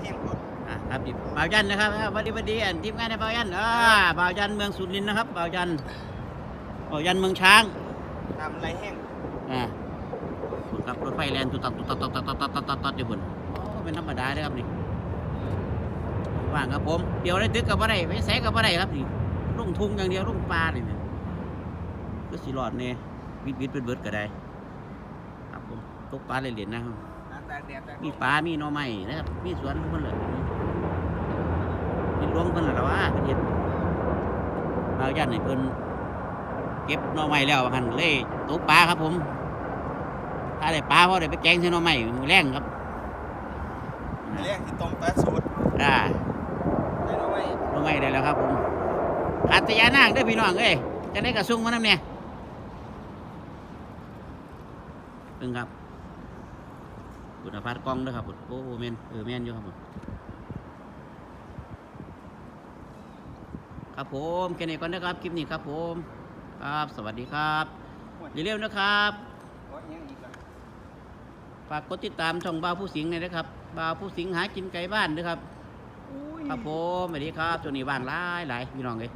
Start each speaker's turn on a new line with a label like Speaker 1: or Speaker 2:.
Speaker 1: แห้งหมด
Speaker 2: อะครับดิบ่าวยันนะครับอ่าวันดีวันดีอันทีมงานในบ่าวยันอ่าบ่าวยันเมืองสุรินทร์นะครับบ่าวยันบ่าวยันเมืองช้าง
Speaker 1: ทำไรแห้ง
Speaker 2: อ่าคุณครับรถไฟแลนตุตัดตุตัดตุตัดตุตัดตุตัดตุตัดอยู่บนโอ้เป็นธรรมดาเลยครับนี่ว่างครับผมเดี๋ยวได้ตึกกับอะไรไปแสกับอะไรครับนี่ลุ่งทุ่งอย่างเดียวลุ่งปลาเนี่ยก็สิรอดเนี่ยวิดวิดเบิดเบิดก็ได้ ครับผมตกปลาเลยเหรียญนะครับ
Speaker 1: น้ำตาแดดตา
Speaker 2: มีปลา มีหน่อไม้นะครับ มีสวนเพิ่นเลยมีหลวงเพิ่นล่ะว่าเพิ่นเฮ็ดบางย่านให้เพิ่นเก็บหน่อไม้แล้วหั่นเลยตกปลาครับผม ถ้าได้ปลาพอได้ไปแกงใส่หน่อไม้มื้อแรงครับ
Speaker 1: เรียกที่ต้มปลาสูตร
Speaker 2: อ่า
Speaker 1: ได้รู้ไหม
Speaker 2: หน่อไม้ได้แล้วครับผมขาดแตยานางเด้อพี่น้องเอ้ยจังได๋ก็ส่งมานำเนี่ยเพิ่งครับ บุญพัฒน์กล้องด้อครับผมโอ้แมนเออแมนอยู่ครับผมครับผมแค่นี้ก่อนนะครับคลิปนี้ครับผม ครับสวัสดีครับอย่าลืมนะครับฝากกดติดตามช่องบ่าวผู้สิงห์หน่อยนะครับบ่าวผู้สิงห์หากินไก่บ้านนะครับครับผมสวัสดีครับช่วนี้ว่างหลายหลายพี่น้องเลย